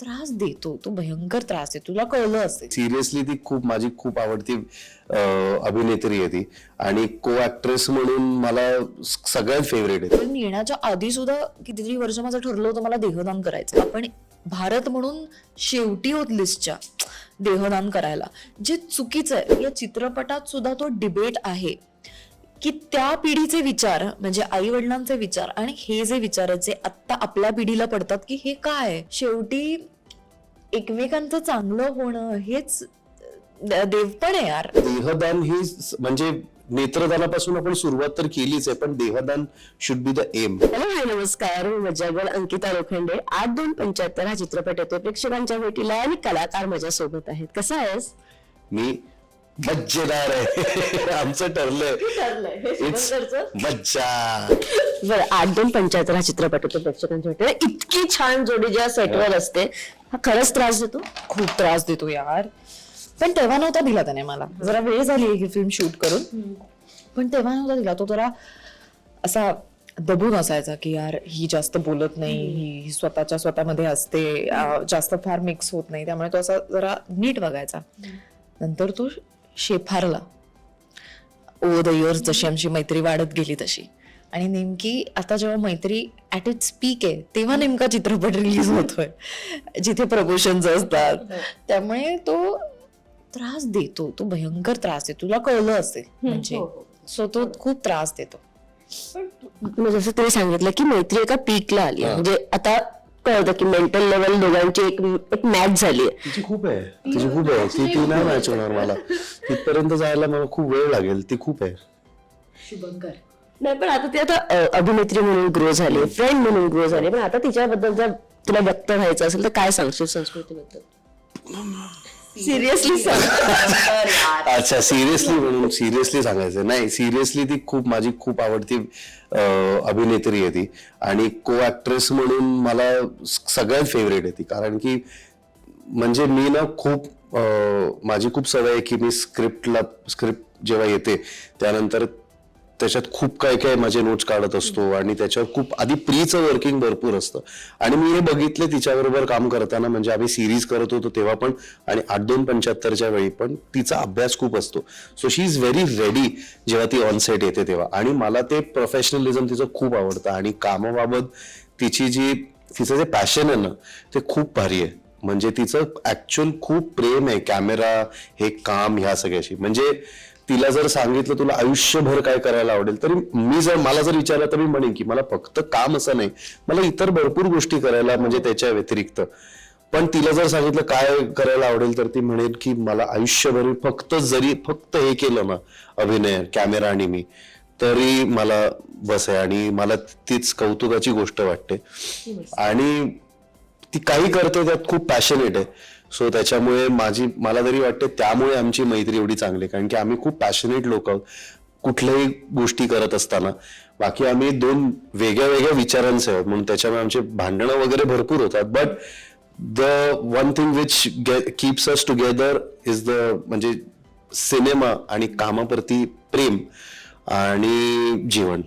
त्रास देतो तो भयंकर त्रास देतो तुला कळलं असेल. सिरियसली ती खूप माझी खूप आवडती अं, अभिनेत्री आहे ती. आणि को ऍक्ट्रेस म्हणून मला स- सगळ्यात फेवरेट आहे. पण येण्याच्या आधी सुद्धा कितीतरी वर्ष माझं ठरलं होतं मला देहदान करायचं. आपण भारत म्हणून शेवटी होत लिस्टच्या देहदान करायला. जे चुकीचं आहे या चित्रपटात सुद्धा तो डिबेट आहे. की त्या पिढीचे विचार म्हणजे आई वडिलांचे विचार आणि हे जे विचार आहेत जे आत्ता आपल्या पिढीला पडतात की हे काय आहे? शेवटी एकमेकांचं चांगलं होणं हेच देवपण आहे यार. देहदान ही म्हणजे नेत्रदानापासून आपण सुरुवात तर केलीच आहे पण देहदान should be the aim hello hi नमस्कार. मी मज्जागल अंकिता लोखंडे. आठ दोन पंच्याहत्तर हा चित्रपट येतो प्रेक्षकांच्या भेटीला आणि कलाकार माझ्या सोबत आहेत. कसा आहेस? मी मज्जेदार आहे. आमचं ठरलंय. मज्जा. बरं आठ दोन पंच्याहत्तर हा चित्रपट येतो प्रेक्षकांच्या इतकी छान जोडी ज्या सेटवर असते हा खरंच त्रास देतो? खूप त्रास देतो यार. पण तेव्हा नव्हता दिला त्याने मला. जरा वेळ झाली ही फिल्म शूट करून. पण तेव्हा नव्हता दिला. तो जरा असा दबून असायचा की यार ही जास्त बोलत नाही ही ही स्वतःच्या स्वतःमध्ये असते जास्त फार मिक्स होत नाही. त्यामुळे तो असा जरा नीट बघायचा. नंतर तो शेफारला. ओव्हर द इयर्स जशी आमची मैत्री वाढत गेली तशी. आणि नेमकी आता जेव्हा मैत्री ऍट इट्स पीक आहे तेव्हा नेमका चित्रपट रिलीज होतोय. जिथे प्रमोशन्स असतात. त्यामुळे तो त्रास देतो. तो भयंकर त्रास देतो तुला कळलं असेल म्हणजे. सो तो खूप त्रास देतो. मग जसं तुम्ही सांगितलं की मैत्री एका पीकला आली. म्हणजे आता कळतं की मेंटल लेवल दोघांची एक एक मॅच झाली तिची खूप आहे. तिची खूप आहे. ती ती नाही मॅच होणार मला. तिथपर्यंत जायला मला खूप वेळ लागेल. ती खूप आहे. नाही पण आता ती आता अ, अभिनेत्री म्हणून ग्रो झाली फ्रेंड म्हणून ग्रो झाली. पण आता तिच्याबद्दल जर तुला व्यक्त व्हायचं असेल तर काय सांगशील संस्कृतीबद्दल? सिरियसली सांग अच्छा सिरियसली म्हणून सिरियसली सांगायचं. नाही सिरियसली ती खूप माझी खूप आवडती अभिनेत्री आहे ती. आणि को ऍक्ट्रेस म्हणून मला सगळ्यात फेवरेट आहे ती. कारण की म्हणजे मी ना खूप माझी खूप सवय आहे की मी स्क्रिप्टला स्क्रिप्ट जेव्हा येते त्यानंतर त्याच्यात खूप काय काय माझे नोट्स काढत असतो आणि त्याच्यावर खूप आधी प्रीचं वर्किंग भरपूर असतं. आणि मी हे बघितलं तिच्याबरोबर काम करताना म्हणजे आम्ही सिरीज करत होतो तेव्हा पण आणि आठ दोन पंच्याहत्तरच्या वेळी पण तिचा अभ्यास खूप असतो. So she is very ready जेव्हा ती ऑनसेट येते तेव्हा. आणि मला ते प्रोफेशनलिझम तिचं खूप आवडतं. आणि कामाबाबत तिची जी तिचं जे पॅशन आहे ना ते खूप भारी आहे. म्हणजे तिचं ऍक्च्युअल खूप प्रेम आहे. कॅमेरा हे काम ह्या सगळ्याशी. म्हणजे तिला जर सांगितलं तुला आयुष्यभर काय करायला आवडेल तरी मी जर मला जर विचारलं तर मी म्हणेन की मला फक्त काम असं नाही मला इतर भरपूर गोष्टी करायला म्हणजे त्याच्या व्यतिरिक्त. पण तिला जर सांगितलं काय करायला आवडेल तर ती म्हणेल की मला आयुष्यभर फक्त जरी फक्त हे केलं ना अभिनय कॅमेरा आणि मी तरी मला बस आहे आणि मला तीच कौतुकाची गोष्ट वाटते. आणि ती काही करते त्यात खूप पॅशनेट आहे. सो त्याच्यामुळे माझी मला तरी वाटते त्यामुळे आमची मैत्री एवढी चांगली आहे. कारण की आम्ही खूप पॅशनेट लोक आहोत. कुठल्याही गोष्टी करत असताना. बाकी आम्ही दोन वेगळ्या वेगळ्या विचारांचे आहोत. म्हणून त्याच्यामुळे आमचे भांडणं वगैरे भरपूर होतात. But the one thing which keeps us together is the म्हणजे सिनेमा आणि कामाप्रती प्रेम आणि जीवन.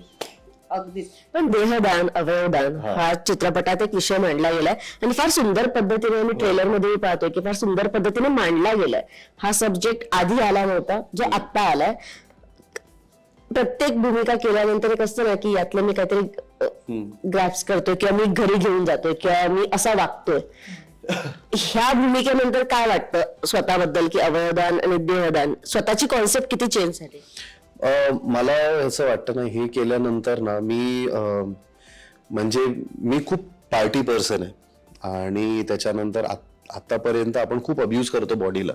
अगदीच. पण देहदान अवयवदान हा. चित्रपटात एक विषय मांडला गेलाय आणि फार सुंदर पद्धतीने मी ट्रेलरमध्ये पाहतोय की फार सुंदर पद्धतीने मांडला गेलाय. हा सब्जेक्ट आधी आला नव्हता जो आत्ता आलाय. प्रत्येक भूमिका केल्यानंतर एक असतं ना की यातलं मी काहीतरी ग्रॅप्स करतोय किंवा मी घरी घेऊन जातोय किंवा मी असा वागतोय. ह्या भूमिकेनंतर काय वाटतं स्वतःबद्दल की अवयवदान आणि देहदान? स्वतःची कॉन्सेप्ट किती चेंज झाली? मला असं वाटतं ना हे केल्यानंतर ना मी म्हणजे मी खूप पार्टी पर्सन आहे. आणि त्याच्यानंतर आत- आतापर्यंत आपण खूप अब्युज करतो बॉडीला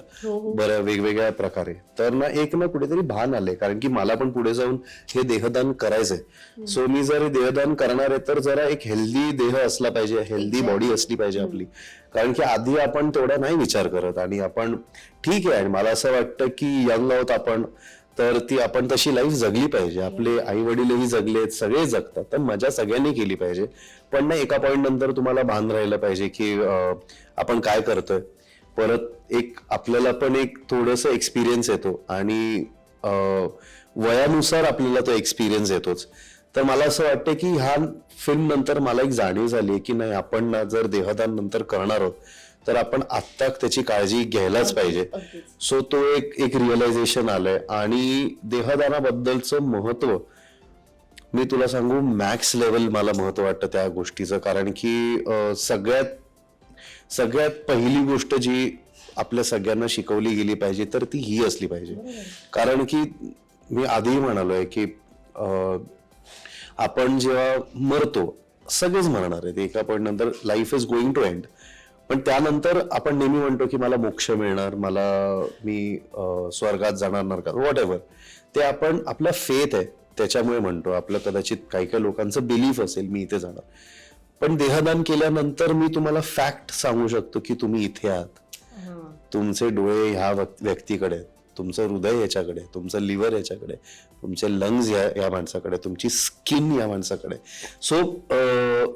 बऱ्या वेगवेगळ्या प्रकारे. तर ना एक ना कुठेतरी भान आले कारण की मला पण पुढे जाऊन हे देहदान करायचंय. सो मी जर हे देहदान करणार आहे तर जरा एक हेल्दी देह असला पाहिजे. हेल्दी बॉडी असली पाहिजे आपली. कारण की आधी आपण तेवढा नाही विचार करत. आणि आपण ठीक आहे. आणि मला असं वाटतं की यंग आहोत आपण. तर ती आपण तशी लाईफ जगली पाहिजे. आपले आई वडीलही जगलेत सगळे जगतात. तर मजा सगळ्यांनी केली पाहिजे. पण ना एका पॉईंट नंतर तुम्हाला भान राहिलं पाहिजे की आपण काय करतोय? परत एक आपल्याला पण एक थोडस एक्सपिरियन्स येतो. आणि अं, वयानुसार आपल्याला तो एक्सपिरियन्स येतोच. तर मला असं वाटतं की ह्या फिल्म नंतर मला एक जाणीव झाली की नाही आपण ना जर देहदान नंतर करणार आहोत तर आपण आत्ता त्याची काळजी घ्यायलाच पाहिजे. सो तो एक एक रिअलायझेशन आलंय. आणि देहदानाबद्दलचं महत्त्व मी तुला सांगू मॅक्स लेवल मला महत्त्व वाटतं त्या गोष्टीचं. कारण की सगळ्यात सगळ्यात पहिली गोष्ट जी आपल्या सगळ्यांना शिकवली गेली पाहिजे तर ती ही असली पाहिजे. कारण की मी आधीही म्हणालोय की आपण जेव्हा मरतो सगळेच मरणार आहेत. एका पॉईंट नंतर life is going to end पण त्यानंतर आपण नेहमी म्हणतो की मला मोक्ष मिळणार मला मी स्वर्गात जाणार नरकात व्हॉट एव्हर ते आपण आपला फेथ आहे त्याच्यामुळे म्हणतो. आपलं कदाचित काही काही लोकांचं बिलीफ असेल मी इथे जाणार. पण देहदान केल्यानंतर मी तुम्हाला फॅक्ट सांगू शकतो की तुम्ही इथे आहात. तुमचे डोळे ह्या व्यक्- व्यक्तीकडे आहेत. तुमचं हृदय याच्याकडे तुमचं लिव्हर याच्याकडे तुमचे लंग्स या या माणसाकडे तुमची स्किन या माणसाकडे. सो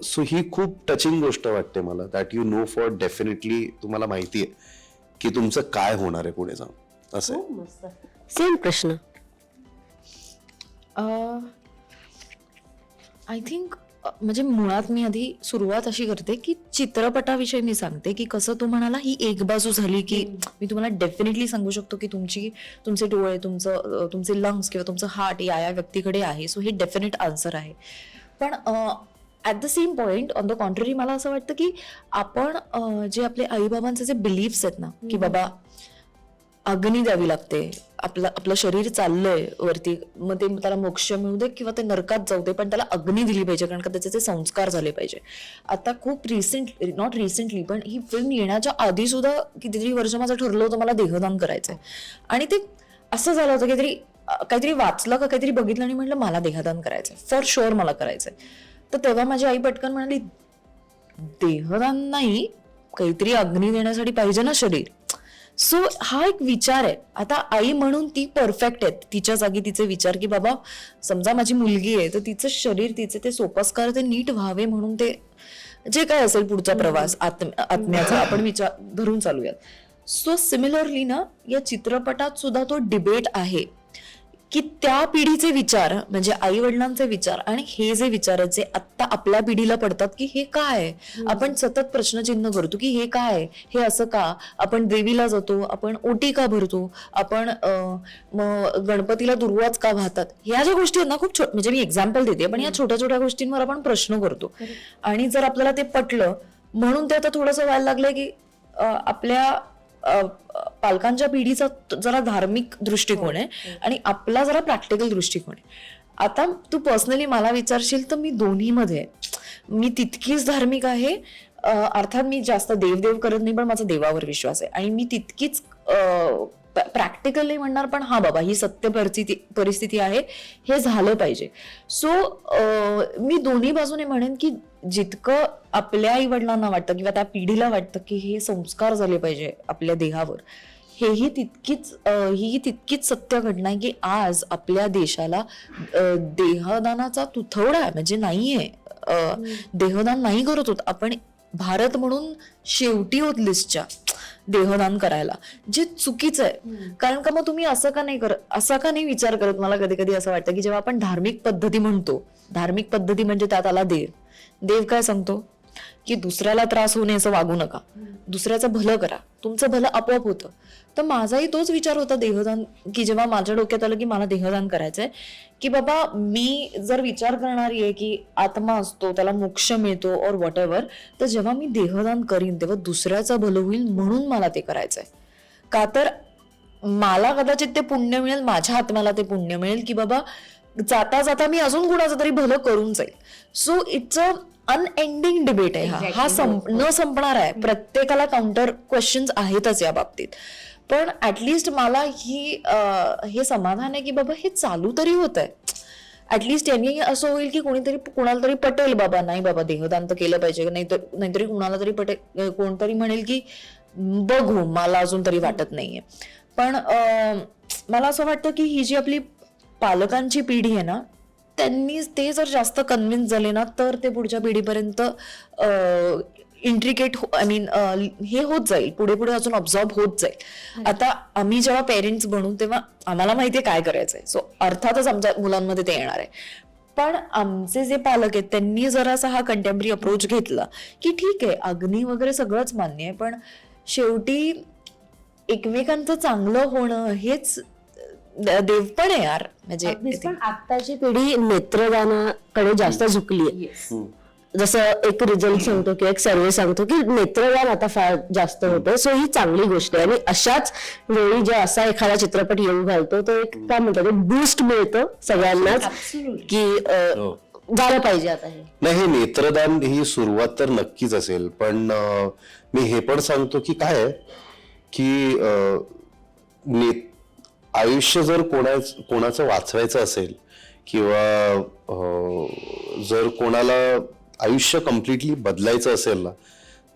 सो ही खूप टचिंग गोष्ट वाटते मला. That you know for definitely तुम्हाला माहिती आहे की तुमचं काय होणार आहे पुढे जाऊन. असं आहे. सेम प्रश्न. आय थिंक म्हणजे मुळात मी आधी सुरुवात अशी करते की चित्रपटाविषयी मी सांगते की कसं तू म्हणाला ही एक बाजू झाली की मी तुम्हाला डेफिनेटली सांगू शकतो की तुमची तुमचे डोळे तुमचं तुमचे लंग्स किंवा तुमचं हार्ट या या व्यक्तीकडे आहे. सो हे डेफिनेट आन्सर आहे. पण at the same point on the contrary मला असं वाटतं की आपण जे आपले आईबाबांचे जे बिलीफ्स आहेत ना की बाबा अग्नी द्यावी लागते. आपलं आपलं शरीर चाललंय वरती. मग ते त्याला मोक्ष मिळू दे किंवा ते नरकात जाऊ दे पण त्याला अग्नी दिली पाहिजे कारण का त्याचे ते संस्कार झाले पाहिजे. आता खूप रिसेंट नॉट रिसेंटली पण ही फिल्म येण्याच्या आधी सुद्धा कितीतरी वर्ष माझं ठरलं होतं मला देहदान करायचंय. आणि ते असं झालं होतं काहीतरी काहीतरी वाचलं का काहीतरी बघितलं आणि म्हटलं मला देहदान करायचंय. फॉर शुअर मला करायचंय. तर तेव्हा माझी आई पटकन म्हणाली देहदान नाही काहीतरी अग्नी देण्यासाठी पाहिजे ना शरीर. सो हा एक विचार आहे. आता आई म्हणून ती परफेक्ट आहे तिच्या जागी तिचे विचार की बाबा समजा माझी मुलगी आहे तर तिचं शरीर तिचे ते सोपस्कार ते नीट व्हावे म्हणून ते जे काय असेल पुढचा प्रवास आत्म आत्म्याचा आपण विचार धरून चालूयात. सो सिमिलरली ना या चित्रपटात सुद्धा तो डिबेट आहे. की त्या पिढीचे विचार म्हणजे आई वडिलांचे विचार आणि हे जे विचार आहेत जे आत्ता आपल्या पिढीला पडतात की हे काय आहे? आपण सतत प्रश्नचिन्ह करतो की हे काय आहे? हे असं का? आपण देवीला जातो आपण ओटी का भरतो? आपण गणपतीला दुर्वाच का वाहतात? ह्या ज्या गोष्टी आहेत ना खूप छोट म्हणजे मी एक्झाम्पल देते पण या छोट्या छोट्या गोष्टींवर आपण प्रश्न करतो. आणि जर आपल्याला ते पटलं म्हणून ते आता थोडंसं व्हायला लागलंय की आपल्या पालकांच्या पिढीचा जरा धार्मिक दृष्टिकोन आहे आणि आपला जरा प्रॅक्टिकल दृष्टिकोन आहे. आता तू पर्सनली मला विचारशील तर मी दोन्हीमध्ये. मी तितकीच धार्मिक आहे अर्थात मी जास्त देवदेव करत नाही पण माझा देवावर विश्वास आहे. आणि मी तितकीच प्रॅक्टिकली म्हणणार पण हा बाबा ही सत्य परिस्थिती परिस्थिती आहे हे झालं पाहिजे. सो मी दोन्ही बाजूने म्हणेन की जितकं आपल्या आई वडिलांना वाटतं किंवा त्या पिढीला वाटतं की हे संस्कार झाले पाहिजे आपल्या देहावर हेही तितकीच ही तितकीच सत्य घटना आहे की आज आपल्या देशाला देहदानाचा तुथवडा आहे म्हणजे नाहीये. देहदान नाही करत होत आपण भारत म्हणून शेवटी होत लिस्टच्या देहदान करायला जे चुकीचं आहे. कारण का मग तुम्ही असं का नाही करत असा का नाही विचार करत? मला कधी कधी असं वाटतं की जेव्हा आपण धार्मिक पद्धती म्हणतो धार्मिक पद्धती म्हणजे त्यात आला देव देव काय सांगतो? की दुसऱ्याला त्रास होऊ नये असं वागू नका. दुसऱ्याचं भलं करा. तुमचं भलं आपोआप होतं. तर माझाही तोच विचार होता देहदान की जेव्हा माझ्या डोक्यात आलं की मला देहदान करायचंय की बाबा मी जर विचार करणारी आहे की आत्मा असतो त्याला मोक्ष मिळतो और वॉट एव्हर तर जेव्हा मी देहदान करीन तेव्हा दुसऱ्याचं भलं होईल म्हणून मला ते करायचंय. का तर मला कदाचित ते पुण्य मिळेल माझ्या आत्म्याला ते पुण्य मिळेल की बाबा जाता जाता मी अजून कुणाचं तरी भलं करून जाईल so it's a unending debate आहे हा. हा संप- न संपणार आहे. प्रत्येकाला काउंटर क्वेश्चन्स आहेतच या बाबतीत. पण ऍटलिस्ट मला ही हे समाधान आहे की बाबा हे चालू तरी होत आहे ऍटलिस्ट यांनी असं होईल की कोणीतरी कुणाला तरी पटेल बाबा नाही बाबा देहदान तर केलं पाहिजे. नाहीतर नाहीतरी कुणाला तरी पटेल कोणतरी म्हणेल की बघू मला अजून तरी वाटत नाहीये. पण मला असं वाटतं की ही जी आपली पालकांची पिढी आहे ना त्यांनी ते जर जास्त कन्व्हिन्स झाले ना तर ते पुढच्या पिढीपर्यंत इंट्रिकेट आय मीन हे होत जाईल. पुढे पुढे अजून ऑब्झॉर्ब होत जाईल. आता आम्ही जेव्हा पेरेंट्स बनू तेव्हा आम्हाला माहितीये काय करायचंय. सो अर्थातच आमच्या मुलांमध्ये ते येणार आहे. पण आमचे जे पालक आहेत त्यांनी जरासा हा कंटेम्पररी अप्रोच घेतला की ठीक आहे अग्नी वगैरे सगळंच मान्य आहे पण शेवटी एकमेकांचं चांगलं होणं हेच द- देवपण आहे यार. म्हणजे अगदीच, पण आत्ताची पिढी नेत्रदानाकडे जास्त झुकली आहे. जसं एक रिझल्ट सांगतो किंवा एक सर्वे सांगतो की नेत्रदान आता फार जास्त होतं सो ही चांगली गोष्ट आहे. आणि अशाच वेळी जे असा एखादा चित्रपट येऊ घालतो तो एक काय म्हणतात बूस्ट मिळतो सगळ्यांनाच की अं, हो. झालं पाहिजे आता हे. नाही हे नेत्रदान ही सुरुवात तर नक्कीच असेल. पण अं, मी हे पण सांगतो की काय आहे की अं, ने- आयुष्य जर कोणा कोणाचं वाचवायचं असेल किंवा जर कोणाला आयुष्य कम्प्लिटली बदलायचं असेल ना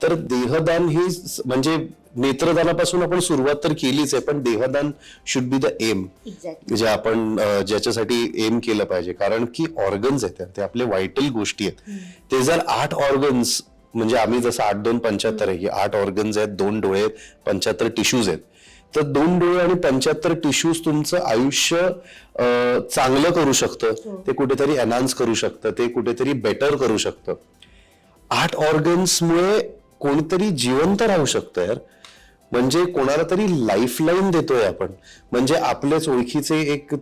तर देहदान ही म्हणजे नेत्रदानापासून आपण सुरुवात तर केलीच आहे पण देहदान शुड बी द एम जे आपण ज्याच्यासाठी एम केलं पाहिजे. कारण की ऑर्गन्स आहेत ते आपले व्हायटल गोष्टी आहेत. ते जर आठ ऑर्गन्स म्हणजे आम्ही जसं आठ दोन पंच्याहत्तर आहे की आठ ऑर्गन्स आहेत दोन डोळे आहेत पंच्याहत्तर टिश्यूज आहेत. तर दोन डोळे आणि पंच्याहत्तर टिश्यूज तुमचं आयुष्य चांगलं करू शकतं. ते कुठेतरी एनहान्स करू शकतं. ते कुठेतरी बेटर करू शकतं. आठ ऑर्गन्समुळे कोणीतरी जिवंत राहू शकतं यार. म्हणजे कोणाला तरी लाईफ लाईन देतोय आपण. म्हणजे आपल्याच ओळखीचे एक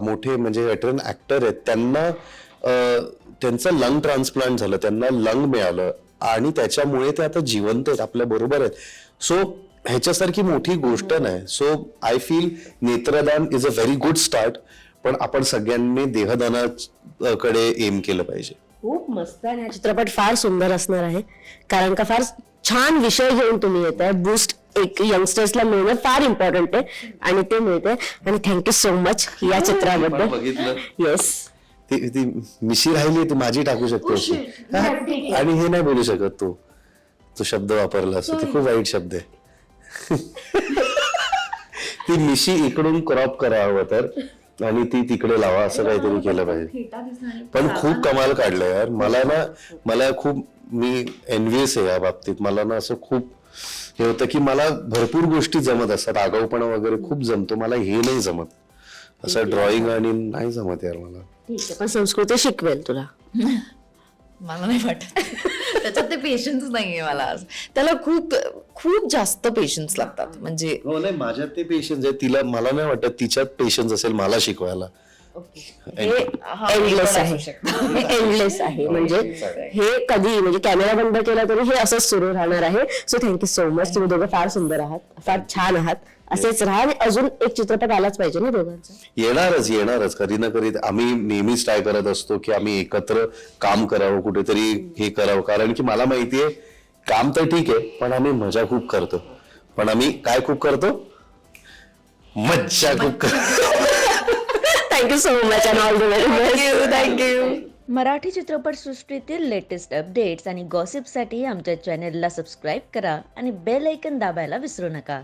मोठे म्हणजे वेटरन ऍक्टर आहेत. त्यांना त्यांचं लंग ट्रान्सप्लांट झालं. त्यांना लंग मिळालं. आणि त्याच्यामुळे ते आता जिवंत आहेत आपल्या बरोबर आहेत. सो ह्याच्यासारखी मोठी गोष्ट नाही. सो आय फील नेत्रदान is a very good start पण आपण सगळ्यांनी देहदानाकडे एम केलं पाहिजे. खूप मस्त आणि हा चित्रपट फार सुंदर असणार आहे. कारण का फार छान विषय घेऊन तुम्ही येत आहे. बूस्ट एक यंगस्टर्सला मिळणं फार इम्पॉर्टंट आहे. आणि ते मिळते आणि थँक्यू सो मच या चित्राबद्दल. बघितलं. येस ती ती मिशी राहिली ती माझी टाकू शकतो आणि हे नाही बोलू शकत तू. तो शब्द वापरला असतो. ते खूप वाईट शब्द आहे. ती मिशी इकडून क्रॉप करावं तर आणि ती तिकडे लावा असं काहीतरी केलं पाहिजे. पण खूप कमाल काढलं यार. मला ना मला खूप मी एनव्हिएस आहे या बाबतीत. मला ना असं खूप हे होतं की मला भरपूर गोष्टी जमत असतात. आगाऊपणा वगैरे खूप जमतो. मला हे नाही जमत. असं ड्रॉइंग आणि नाही जमत यार मला. ठीक आहे. पण संस्कृती शिकवेल तुला. मला नाही वाटत. त्याच्यात ते पेशन्स नाहीये मला. आज त्याला खूप खूप जास्त पेशन्स लागतात. म्हणजे हो नाही माझ्यात ते पेशन्स आहे. तिला मला नाही वाटत तिच्यात पेशन्स असेल मला शिकवायला. हे एंडलेस आहे. हे एंडलेस आहे. म्हणजे हे कधी म्हणजे कॅमेरा बंद केला तरी हे असंच सुरू राहणार आहे. सो थँक्यू सो मच तुम्ही दोघं फार सुंदर आहात. फार छान आहात. असेच राहा. आणि अजून एक चित्रपट आलाच पाहिजे ना दोघांचा? येणारच येणारच. कधी ना कधी आम्ही नेहमीच ट्राय करत असतो की आम्ही एकत्र काम करावं कुठेतरी हे करावं. कारण की मला माहितीये काम तर ठीक आहे पण आम्ही मजा खूप करतो. पण आम्ही काय खूप करतो? मज्जा खूप करतो. Thank you so much and all the very best thank you Marathi चित्रपटसृष्टीतील लेटेस्ट अपडेट्स आणि गॉसिपसाठी आमच्या चॅनेलला सबस्क्राईब करा आणि बेल ऐकन दाबायला विसरू नका.